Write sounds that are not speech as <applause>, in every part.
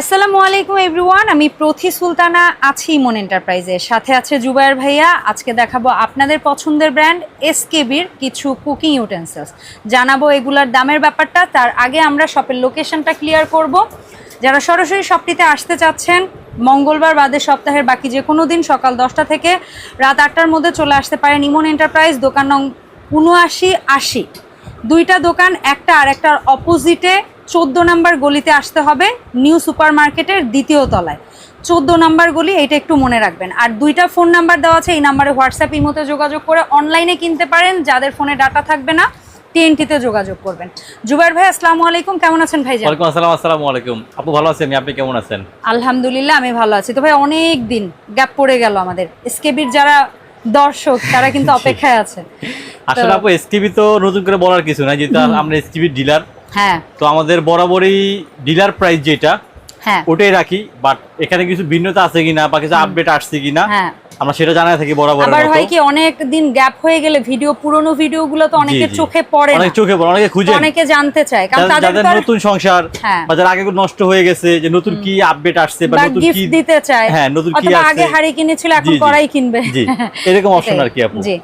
আসসালামু আলাইকুম, এভরিওয়ান। আমি প্রথি সুলতানা আছি ইমন এন্টারপ্রাইজের। সাথে আছে জুবায়ের ভাইয়া। আজকে দেখাবো আপনাদের পছন্দের ব্র্যান্ড এসকেবির কিছু কুকিং ইউটেন্সিলস জানাব এগুলার দামের ব্যাপারটা। তার আগে আমরা শপের লোকেশনটা ক্লিয়ার করব। যারা সরাসরি শপটিতে আসতে চাচ্ছেন, মঙ্গলবার বাদে সপ্তাহের বাকি যে কোনো দিন সকাল দশটা থেকে রাত আটটার মধ্যে চলে আসতে পারেন ইমন এন্টারপ্রাইজ, দোকান নং উনআশি আশি। দুইটা দোকান, একটা আর একটার অপোজিটে চোদ্দ নাম্বার গলিতে আসতে হবে নিউ সুপার মার্কেটের দ্বিতীয় তলায়। চোদ্দ নাম্বার গলি এটা একটু মনে রাখবেন। আর দুইটা ফোন নাম্বার দেওয়া আছে এই নাম্বারে হোয়াটসঅ্যাপ ইমোতে যোগাযোগ করে অনলাইনে কিনতে পারেন। যাদের ফোনে ডাটা থাকবে না টিএনটিতে যোগাযোগ করবেন। জুবাইর ভাই আসসালামু আলাইকুম। কেমন আছেন ভাইজান? ওয়ালাইকুম আসসালাম আসসালামু আলাইকুম। আপু ভালো আছেন? আপনি কেমন আছেন? আলহামদুলিল্লাহ আমি ভালো আছি। তো ভাই অনেক দিন গ্যাপ পড়ে গেল আমাদের। এসকেবির যারা দর্শক তারা কিন্তু <laughs> অপেক্ষায় আছে। আসলে আপু এসটিভি তো নতুন করে বলার কিছু নাই যেহেতু আমরা এসটিভি ডিলার। হ্যাঁ। তো আমাদের বরাবরই ডিলার প্রাইস যেটা হ্যাঁ। ওটাই রাখি বাট এখানে কিছু ভিন্নতা আছে কিনা বা কিছু আপডেট আসছে কিনা হ্যাঁ। আমরা সেটা জানাই থাকি বরাবর আবার হয় কি অনেক দিন গ্যাপ হয়ে গেলে ভিডিও পুরনো ভিডিও গুলো তো অনেকের চোখে পড়ে না। অনেক চোখে পড়ে অনেকে খুঁজে। অনেকে জানতে চায় কারণ তাদের নতুন সংসার হ্যাঁ। বা যারা আগে নষ্ট হয়ে গেছে যে নতুন কি আপডেট আসছে বা নতুন গিফট কি দিতে চায়। হ্যাঁ নতুন কি আসছে আগে হাড়ি কিনেছিল এখন। কড়াই কিনবে। জি এরকম <laughs> অপশন আর কি আপু। জি।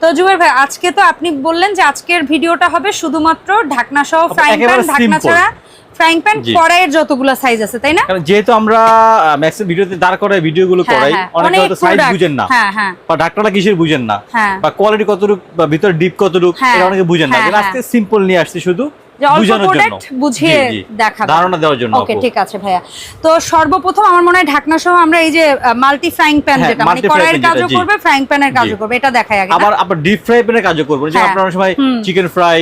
তো জুবের ভাই আজকে তো আপনি বললেন যে আজকের ভিডিওটা হবে শুধুমাত্র ঢাকনা সহ ফ্রাইং প্যান ঢাকনা ছাড়া ফ্রাইং প্যান। কড়াইয়ের যতগুলো সাইজ আছে তাই না? কারণ যেহেতু আমরা ম্যাক্সিমাম ভিডিওতে দাঁড় করে ভিডিওগুলো হ্যাঁ, করাই হ্যাঁ, অনেকে হয়তো সাইজ বুঝেন না। হ্যাঁ হ্যাঁ। বা ডাক্তাররা কিসের বুঝেন না। হ্যাঁ। বা কোয়ালিটি কতটুক বা ভিতরে ডিপ কতটুক হ্যাঁ, এটা অনেকে বুঝেন না। হ্যাঁ, আজকে সিম্পল নিয়ে আসছে শুধু যে অল্প বুঝানোর জন্য। প্রোডাক্ট বুঝিয়ে জি, জি। দেখাবো। ধারণা দেওয়ার জন্য ওকে ঠিক আছে ভাইয়া। তো সর্বপ্রথম আমার মনে হয় ঢাকনা সহ আমরা এই যে মাল্টি ফ্রাইং প্যান যেটা মানে কড়াইয়ের কাজও করবে ফ্রাইং প্যানের কাজও করবে এটা দেখাই আগে আবার আপনার ডিপ ফ্রাই প্যানের কাজও করব যে। আপনার সময় চিকেন ফ্রাই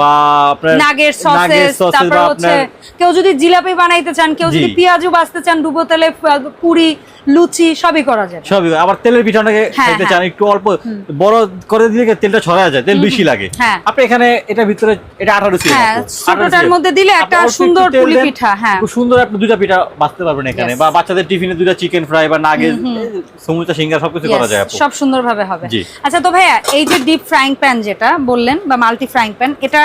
বা আপনার নাগের সসেস তারপর হচ্ছে কেউ যদি জিলাপি বানাইতে চান কেউ যদি জি। পেঁয়াজু বাছতে চান ডুবো তেলে পুরি লুচি সবই করা যায় সবই আবার তেলের পিঠা অনেকে হ্যাঁ, খাইতে হ্যাঁ। চান একটু অল্প বড় করে দিলে তেলটা ছড়া যায় তেল বেশি লাগে। হ্যাঁ। আপনি এখানে এটা ভিতরে এটা আঠারো হ্যাঁ, ছোটটার মধ্যে দিলে একটা সুন্দর পুলি পিঠা, হ্যাঁ। খুব সুন্দর আপনি দুটা পিঠা বাঁচতে পারবেন এখানে বা বাচ্চাদের টিফিনে দুটা চিকেন ফ্রাই বা সমুচা সিঙ্গার সবকিছু করা যায় সব সুন্দরভাবে হবে। আচ্ছা তো ভাইয়া এই যে ডিপ ফ্রাইং প্যান যেটা বললেন বা মাল্টি ফ্রাইং প্যান এটা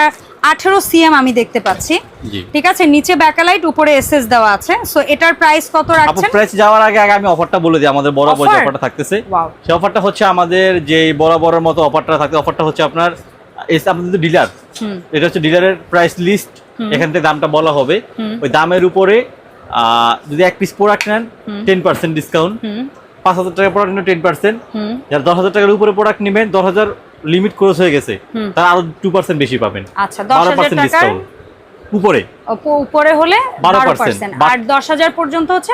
আঠেরো সিএম আমি দেখতে পাচ্ছি। ঠিক আছে নিচে ব্যাকালাইট উপরে এসএস দেওয়া আছে। সো এটার প্রাইস কত রাখছেন? প্রাইস যাওয়ার আগে আগে আমি অফারটা বলে দিই আমাদের বড় বড় অফারটা থাকতেছে। সেই অফারটা হচ্ছে আমাদের যে বড় বড় মতো অফারটা থাকে অফারটা হচ্ছে আপনার এস আপনাদের ডিলার এটা হচ্ছে ডিলারের প্রাইস লিস্ট এখান থেকে দামটা বলা হবে। ওই দামের উপরে যদি এক পিস প্রোডাক্ট নেন টেন পার্সেন্ট ডিসকাউন্ট পাঁচ হাজার টাকা প্রোডাক্ট নেন টেন পার্সেন্ট যারা দশ হাজার টাকার উপরে প্রোডাক্ট নেবেন দশ হাজার লিমিট ক্রস হয়ে গেছে তারা আরও টু পার্সেন্ট বেশি পাবেন। আচ্ছা বারো পার্সেন্ট ডিসকাউন্ট উপরে। উপরে হলে বারো পার্সেন্ট আর দশ হাজার পর্যন্ত হচ্ছে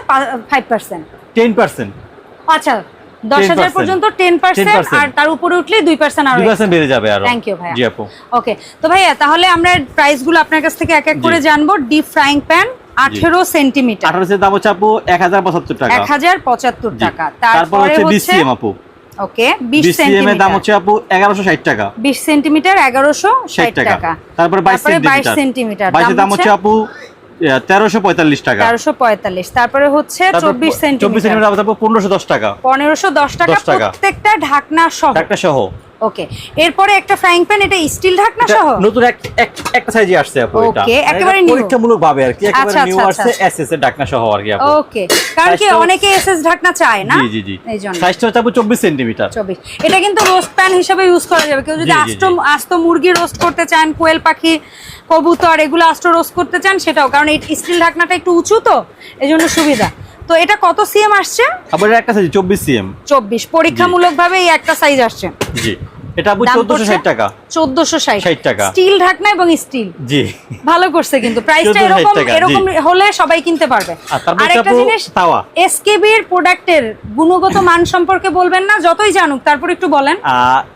ফাইভ পার্সেন্ট টেন পার্সেন্ট আচ্ছা দশ হাজার পর্যন্ত টেন পার্সেন্ট 10% আর তার উপরে উঠলে দুই পার্সেন্ট আর দুই পার্সেন্ট বেড়ে যাবে আরও। Thank you, ভাইয়া। জি আপু। ওকে তো ভাইয়া তাহলে আমরা প্রাইসগুলো আপনার কাছ থেকে এক এক করে জানব। ডিপ ফ্রাইং প্যান আঠেরো সেন্টিমিটার আঠারো দাম হচ্ছে আপু এক হাজার পঁচাত্তর টাকা। এক হাজার পঁচাত্তর জি। টাকা। তারপর হচ্ছে বিশ হচ্ছে সিএম আপু। ওকে বিশ বিশ সিএম এর দাম হচ্ছে আপু এগারোশো ষাট টাকা। বিশ সেন্টিমিটার এগারোশো ষাট ষাট টাকা। টাকা। তারপরে বাইশ তারপরে বাইশ সেন্টিমিটার সেন্টিমিটার দাম হচ্ছে আপু তেরোশো পঁয়তাল্লিশ টাকা। তেরোশো পঁয়তাল্লিশ। তারপরে হচ্ছে চব্বিশ সেন্টিমিটার। পনেরোশো দশ টাকা। পনেরোশো দশ টাকা 10 টাকা। প্রত্যেকটা ঢাকনা সহ। একটা সহ। ওকে এরপরে একটা ফ্রাইং প্যান এটা স্টিল ঢাকনা সহ? নতুন এক এক- একটা সাইজে আসছে আপু এটা। মানে একেবারে new। পরীক্ষামূলক ভাবে আর কি একেবারে আচ্ছা, নিউ আচ্ছা, আসছে আচ্ছা। এসএস এর ডাকনা সহ আর কি আপু। ওকে কারণ কি অনেকে এসএস ঢাকনা চায় না? জি জি জি। সাইজটা হচ্ছে আপু চব্বিশ সেন্টিমিটার চব্বিশ। এটা কিন্তু রোস্ট প্যান হিসেবে ইউজ করা যাবে। কেউ যদি আস্ত আস্ত মুরগি রোস্ট করতে চান কোয়েল পাখি কবুতর এগুলো আস্ত রোস্ট করতে চান সেটাও। কারণ এই স্টিল ঢাকনাটা একটু উঁচু তো এই জন্য সুবিধা। তো এটা কত সিএম আসছে? আবার একটা সাইজ চব্বিশ সিএম চব্বিশ। পরীক্ষামূলক ভাবে এই একটা সাইজ আসছে। জি। এটা আপু পড়ছে ষাট টাকা। চোদ্দশো ষাট। 60 টাকা। স্টিল ঢাকনা এবং স্টিল। জি। ভালো করছে কিন্তু। প্রাইসটা এরকম এরকম হলে সবাই কিনতে পারবে। আর আপু জিনিস তাওয়া। এসকেবি এর প্রোডাক্টের গুণগত মান সম্পর্কে বলবেন না যতই জানুক তারপর একটু বলেন।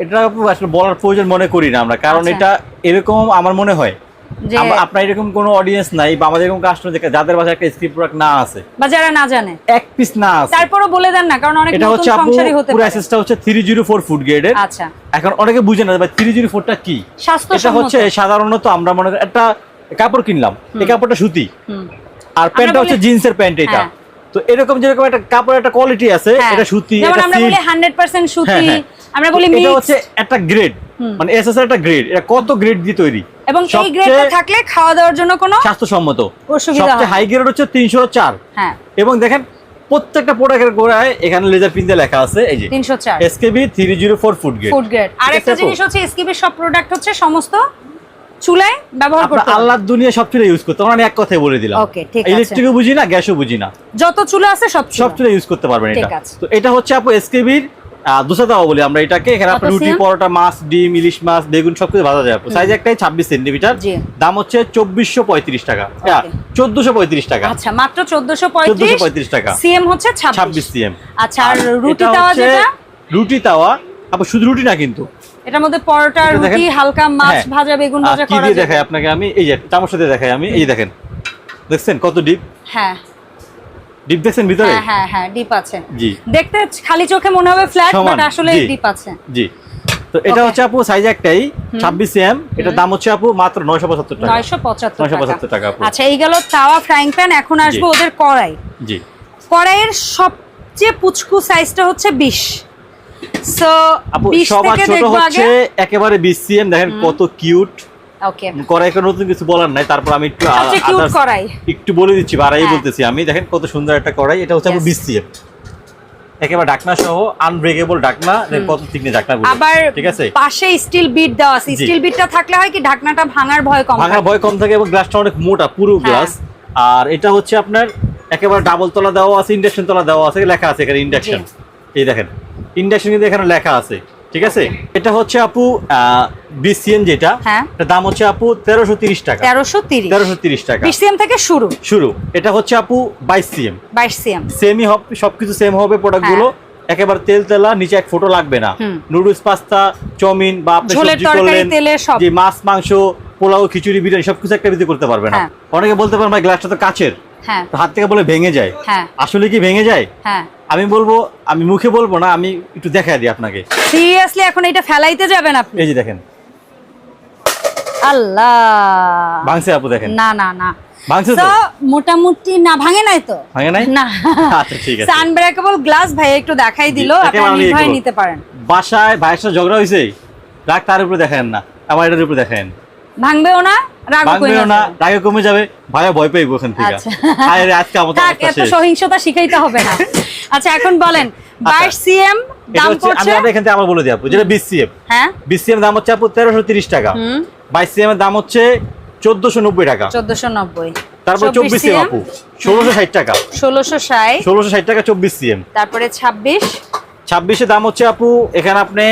এটা আপু আসলে বলার প্রয়োজন মনে করি না আমরা কারণ আচ্ছা। এটা এরকম আমার মনে হয় যে আপনার এরকম কোনো অডিয়েন্স নাই বা আমাদের এরকম কাস্টমার যাদের বাসায় একটা স্ক্রিপ প্রোডাক্ট না আছে। বা যারা না জানে। এক পিস না আছে। তারপরও বলে দেন না কারণ অনেক নতুন হচ্ছে আপু সংসারী হতে পুরো হচ্ছে থ্রি জিরো ফোর ফুড গ্রেডের আচ্ছা। এখন অনেকে বুঝে না থ্রি জিরো ফোরটা কি? এটা হচ্ছে সাধারণত আমরা মনে করি একটা কাপড় কিনলাম এই কাপড়টা সুতি। আর প্যান্টটা হচ্ছে জিন্সের প্যান্ট এটা। হ্যাঁ। তো এরকম যেরকম একটা কাপড়ের একটা কোয়ালিটি আছে হ্যাঁ। এটা সুতি এটা আমরা বলি হান্ড্রেড পার্সেন্ট সুতি হ্যাঁ। আমরা বলি এটা হচ্ছে একটা গ্রেড মানে এসএস একটা গ্রেড এটা কত গ্রেড দিয়ে তৈরি? এবং এই গ্রেডটা থাকলে খাওয়া দাওয়ার জন্য কোনো স্বাস্থ্যসম্মত। সবচেয়ে হাই গ্রেড হচ্ছে তিনশো চার। হ্যাঁ। এবং দেখেন প্রত্যেকটা প্রোডাক্টের গোড়ায় এখানে লেজার পিন দিয়ে লেখা আছে এই যে তিনশো চার। SKB three zero four food grade food grade আর একটা জিনিস হচ্ছে এসকিবির সব প্রোডাক্ট হচ্ছে সমস্ত চুলায় ব্যবহার করতে আল্লাহর দুনিয়া সব চুলে ইউজ করতে পারেন, আমি এক কথাই বলে দিলাম। Okay, ঠিক আছে। ইলেকট্রিকও বুঝি না গ্যাসও বুঝি না। যত চুলা আছে সব সব চুলা। ইউজ করতে পারবেন এটা। তো এটা হচ্ছে আপু এসকেবির দুশো তাওয়া বলি আমরা এটাকে। এখানে রুটি পরোটা মাছ ডিম ইলিশ মাছ বেগুন সব কিছু ভাজা যায়। সাইজ একটাই ছাব্বিশ সেন্টিমিটার। দাম হচ্ছে চব্বিশশো পঁয়ত্রিশ টাকা। চোদ্দশো পঁয়ত্রিশ টাকা। আচ্ছা মাত্র চোদ্দশো পঁয়ত্রিশ? টাকা। সিএম হচ্ছে ছাব্বিশ। সিএম। আচ্ছা আর রুটি তাওয়া যেটা? রুটি তাওয়া। আপু শুধু রুটি না কিন্তু। এটার মধ্যে পরোটা। রুটি হালকা মাছ হ্যাঁ। ভাজা বেগুন ভাজা কি করা দিয়ে দেখাই আপনাকে আমি? এই যে চামচ সাথে দেখাই আমি। এই দেখেন। দেখছেন কত ডিপ হ্যাঁ। ডিপ দেখছেন ভিতরে? হ্যাঁ হ্যাঁ হ্যাঁ ডিপ আছে। জি। দেখতে খালি চোখে মনে হবে ফ্ল্যাট বাট আসলে ডিপ আছে। জি। তো এটা হচ্ছে আপু সাইজ একটাই ছাব্বিশ এম এটার দাম হচ্ছে আপু মাত্র নয়শো পঁচাত্তর টাকা। নয়শো পঁচাত্তর 975 টাকা আপু। আচ্ছা এই গেল তাওয়া ফ্রাইং প্যান এখন আসবে ওদের কড়াই। জি। কড়াইয়ের সবচেয়ে পুচকু সাইজটা হচ্ছে বিশ। সো আপু সবার ছোট হচ্ছে একেবারে বিশ সিএম দেখেন কত কিউট ওকে কড়াইকে নতুন কিছু বলার নাই তারপর আমি একটু আ- সবচেয়ে কিউট others- কড়াই। একটু বলে দিচ্ছি বাড়াই হ্যাঁ। বলতেছি আমি। দেখেন কত সুন্দর একটা কড়াই এটা হচ্ছে. বিশ সিএম একেবারে ডাকনা সহ আনব্রেকেবল দেখেন কত ডাকনা আবার ঠিক আছে? পাশে স্টিল বিট দেওয়া আছে। স্টিল বিটটা থাকলে হয় কি ঢাকনাটা ভাঙার ভয় কম ভাঙার ভয় কম থাকে এবং গ্লাসটা অনেক মোটা পুরো হ্যাঁ। গ্লাস আর এটা হচ্ছে আপনার একেবারে ডাবল তলা দেওয়া আছে ইন্ডাকশন তলা দেওয়া আছে লেখা আছে এখানে ইন্ডাকশন এই দেখেন ইন্ডাকশন কিন্তু এখানে লেখা আছে। ঠিক আছে? এটা হচ্ছে আপু বিসিএন যেটা হ্যাঁ। দাম হচ্ছে আপু তেরোশো তিরিশ টাকা। তেরোশো তিরিশ। তেরোশো তিরিশ টাকা। বিশ সিএম থেকে শুরু। শুরু। এটা হচ্ছে আপু বাইশ সিএম। বাইশ সিএম। সেমই হবে সবকিছু সেম হবে প্রোডাক্টগুলো একেবারে তেল তেলা নিচে এক ফোটো লাগবে না। নুডলস পাস্তা চাউমিন বা আপনি সবজি করলেন। যে মাছ মাংস পোলাও খিচুড়ি বিরিয়ানি সবকিছু একটা ভিতরে করতে পারবে না। হ্যাঁ। অনেকে বলতে পারেন ভাই গ্লাসটা তো কাচের। হ্যাঁ। হাত থেকে বলে ভেঙে যায়। হ্যাঁ। আসলে কি ভেঙে যায়? হ্যাঁ। আমি বলব আমি মুখে বলব না আমি একটু দেখাই দিই আপনাকে। সিরিয়াসলি এখন এটা ফেলাইতে যাবেন আপনি? এই যে দেখেন। আল্লাহ। ভাঙছে আপু দেখেন। না না না। ভাঙছে তো? তো মোটামুটি না ভাঙে নাই তো? ভাঙে নাই? না। <laughs> আচ্ছা ঠিক আছে। সানব্রেকেবল গ্লাস ভাই একটু দেখাই দিল জি, আপনারা একেবারে নির্ভয় equal। নিতে পারেন। বাসায় ভাইয়ের সাথে ঝগড়া হয়েছে রাগ তার উপরে দেখেন না আমার এটার উপরে দেখেন। ভাঙবেও না রাগও না রাগে কমে যাবে ভাইয়া ভয় পাইবো ওখান থেকে। আচ্ছা। আরে আজকে আমাদের থাক এত সহিংসতা শিখাইতে হবে না। আচ্ছা এখন বলেন বাইশ সিএম দাম হচ্ছে আমি পড়ছে? এখান থেকে আবার বলে দিই আপু যেটা বিসিএম। হ্যাঁ। বিসিএম দাম হচ্ছে আপু তেরোশো তিরিশ টাকা। হুম। বাইশ সিএম এর দাম হচ্ছে চোদ্দশো নব্বই টাকা। চোদ্দশো নব্বই। তারপর চব্বিশ সিএম আপু ষোলোশো ষাট টাকা। ষোলোশো ষাট। ষোলোশো ষাট টাকা চব্বিশ সিএম। তারপরে ছাব্বিশ। ছাব্বিশে দাম হচ্ছে আপু এখানে আপনি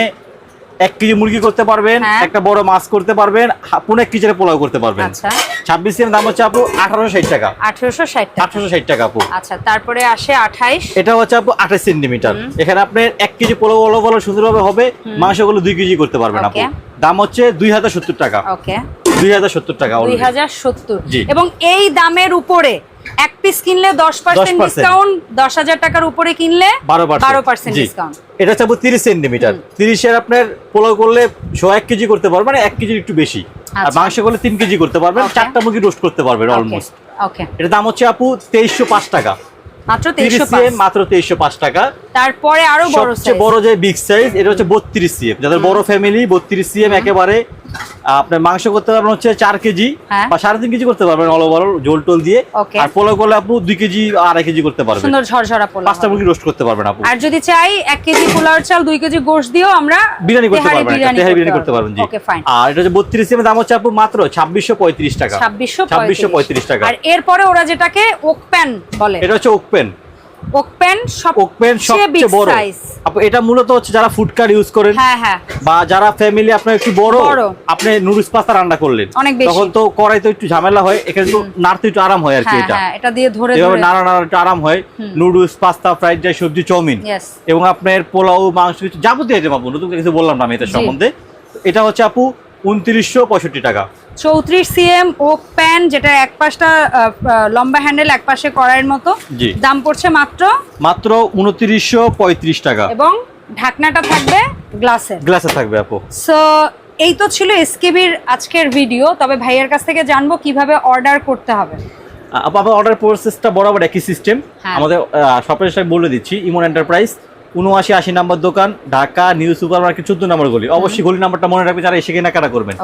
এক কেজি মুরগি করতে পারবেন হ্যাঁ। একটা বড় মাছ করতে পারবেন পুনে কেজির পোলাও করতে পারবেন। আচ্ছা। ছাব্বিশ সিএম দাম হচ্ছে আপু আঠারোশো ষাট টাকা। আঠেরোশো ষাট আঠারোশো ষাট টাকা আপু। আচ্ছা তারপরে আসে আঠাইশ। এটা হচ্ছে আপু আঠাশ সেন্টিমিটার। এখানে আপনার এক কেজি পোলাও ভালো ভালো সুন্দরভাবে হবে মাংসগুলো দুই কেজি করতে পারবেন আপু। দাম হচ্ছে দুই হাজার সত্তর টাকা। ওকে। দুই হাজার সত্তর টাকা দুই হাজার সত্তর। এবং এই দামের উপরে এক পিস কিনলে দশ পার্সেন্ট 10% ডিসকাউন্ট দশ হাজার টাকার উপরে কিনলে বারো বারো পার্সেন্ট জি। ডিসকাউন্ট এটা হচ্ছে আপু তিরিশ সেন্টিমিটার তিরিশের আপনার পোলাও করলে কেজি করতে পারবেন মানে এক কেজির একটু বেশি। আর আচ্ছা। মাংস করলে তিন কেজি করতে পারবেন. চারটা মুরগি রোস্ট করতে পারবেন অলমোস্ট ওকে এটা দাম হচ্ছে আপু তেইশশো পাঁচ টাকা। মাত্র তিরিশ তেইশশো সিএম মাত্র তেইশশো পাঁচ টাকা। তারপরে আরও বড় সবচেয়ে বড় যে বিগ সাইজ এটা হচ্ছে বত্রিশ সিএম যাদের বড় ফ্যামিলি বত্রিশ সিএম একেবারে আপনার মাংস করতে পারবেন হচ্ছে চার কেজি হ্যাঁ। বা সাড়ে তিন কেজি করতে পারবেন অল ওভার জোল টোল দিয়ে. আর পোলাও করলে আপনি দুই কেজি আড়াই কেজি করতে পারবেন। সুন্দর ঝরঝরা পোলাও। পাঁচটা মুরগি রোস্ট করতে পারবেন আপু। আর যদি চাই এক কেজি পোলাওর চাল দুই কেজি গোশ দিয়েও আমরা বিরিয়ানি করতে পারবেন তেহারি বিরিয়ানি করতে পারবেন জি। আর এটা হচ্ছে বত্রিশ সিএম দাম হচ্ছে আপু মাত্র ছাব্বিশশো পঁয়ত্রিশ টাকা। ছাব্বিশশো ছাব্বিশশো পঁয়ত্রিশ টাকা। আর এরপরে ওরা যেটাকে ওক প্যান বলে। এটা হচ্ছে ওকপেন সব ওকপেন সবচেয়ে বড়। আপু এটা মূলত হচ্ছে যারা ফুড ইউজ করেন হ্যাঁ হ্যাঁ। বা যারা ফ্যামিলি আপনার একটু বড় বড়। আপনি নুডলস পাস্তা রান্না করলেন। তখন তো কড়াই তো একটু ঝামেলা হয় এখানে তো নাড়তে একটু আরাম হয় আর কি হ্যাঁ এটা। এটা দিয়ে ধরে এভাবে নাড়া নাড়া একটু আরাম হয় নুডলস পাস্তা ফ্রাইড রাইস সবজি চাউমিন। এবং আপনার পোলাও মাংস কিছু যাবতীয় আইটেম আপু নতুন কিছু বললাম না আমি এটা সম্বন্ধে। এটা হচ্ছে আপু উনত্রিশশো পঁয়ষট্টি টাকা। চৌত্রিশ সিএম ওক প্যান যেটা এক পাশটা লম্বা হ্যান্ডেল এক পাশে কড়াইয়ের মতো দাম পড়ছে মাত্র মাত্র উনত্রিশশো পঁয়ত্রিশ টাকা। এবং ঢাকনাটা থাকবে গ্লাসের গ্লাসে থাকবে আপু। সো এই তো ছিল এসকেবির আজকের ভিডিও তবে ভাইয়ের কাছ থেকে জানব কীভাবে অর্ডার করতে হবে। আপু আপনার অর্ডার প্রসেসটা বরাবর একই সিস্টেম হ্যাঁ। আমাদের সাথে বলে দিচ্ছি। ইমন এন্টারপ্রাইজ উনআশি আশি নাম্বার দোকান ঢাকা নিউ সুপার মার্কেট চোদ্দ নম্বর গলি। অবশ্যই গলি নাম্বারটা মনে রাখবে যারা এসে কেনাকাটা করবেন।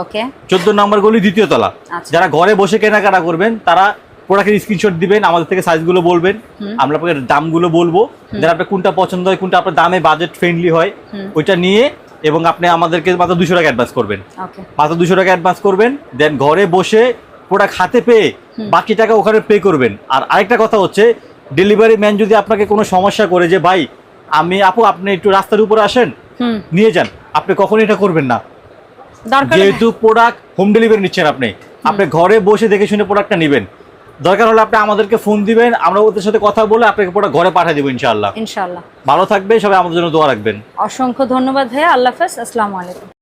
চোদ্দ নম্বর গলি দ্বিতীয় তলা। আচ্ছা। যারা ঘরে বসে কেনাকাটা করবেন তারা প্রোডাক্টের স্ক্রিনশট দিবেন আমাদের থেকে সাইজগুলো বলবেন। আমরা আপনাকে দামগুলো বলব। যারা আপনার কোনটা পছন্দ হয় কোনটা আপনার দামে বাজেট ফ্রেন্ডলি হয় ওইটা নিয়ে এবং আপনি আমাদেরকে মাত্র দুশো টাকা অ্যাডভান্স করবেন। মাত্র দুশো টাকা অ্যাডভান্স করবেন দেন ঘরে বসে প্রোডাক্ট হাতে পেয়ে বাকি টাকা ওখানে পে করবেন। আর আরেকটা কথা হচ্ছে ডেলিভারি ম্যান যদি আপনাকে কোনো সমস্যা করে যে ভাই আমি আপু আপনি একটু রাস্তার উপরে আসেন। নিয়ে যান। আপনি কখনো এটা করবেন না। যেহেতু প্রোডাক্ট হোম ডেলিভারি নিচ্ছেন আপনি আপনি ঘরে বসে দেখে শুনে প্রোডাক্টটা নেবেন। দরকার হলে আপনি আমাদেরকে ফোন দিবেন আমরা ওদের সাথে কথা বলে আপনাকে পুরো ঘরে পাঠিয়ে দেবো ইনশাআল্লাহ। ইনশাল্লাহ ভালো থাকবে সবাই আমাদের জন্য দোয়া রাখবেন। অসংখ্য ধন্যবাদ ভাইয়া। আল্লাহ হাফেজ। আসসালামু আলাইকুম।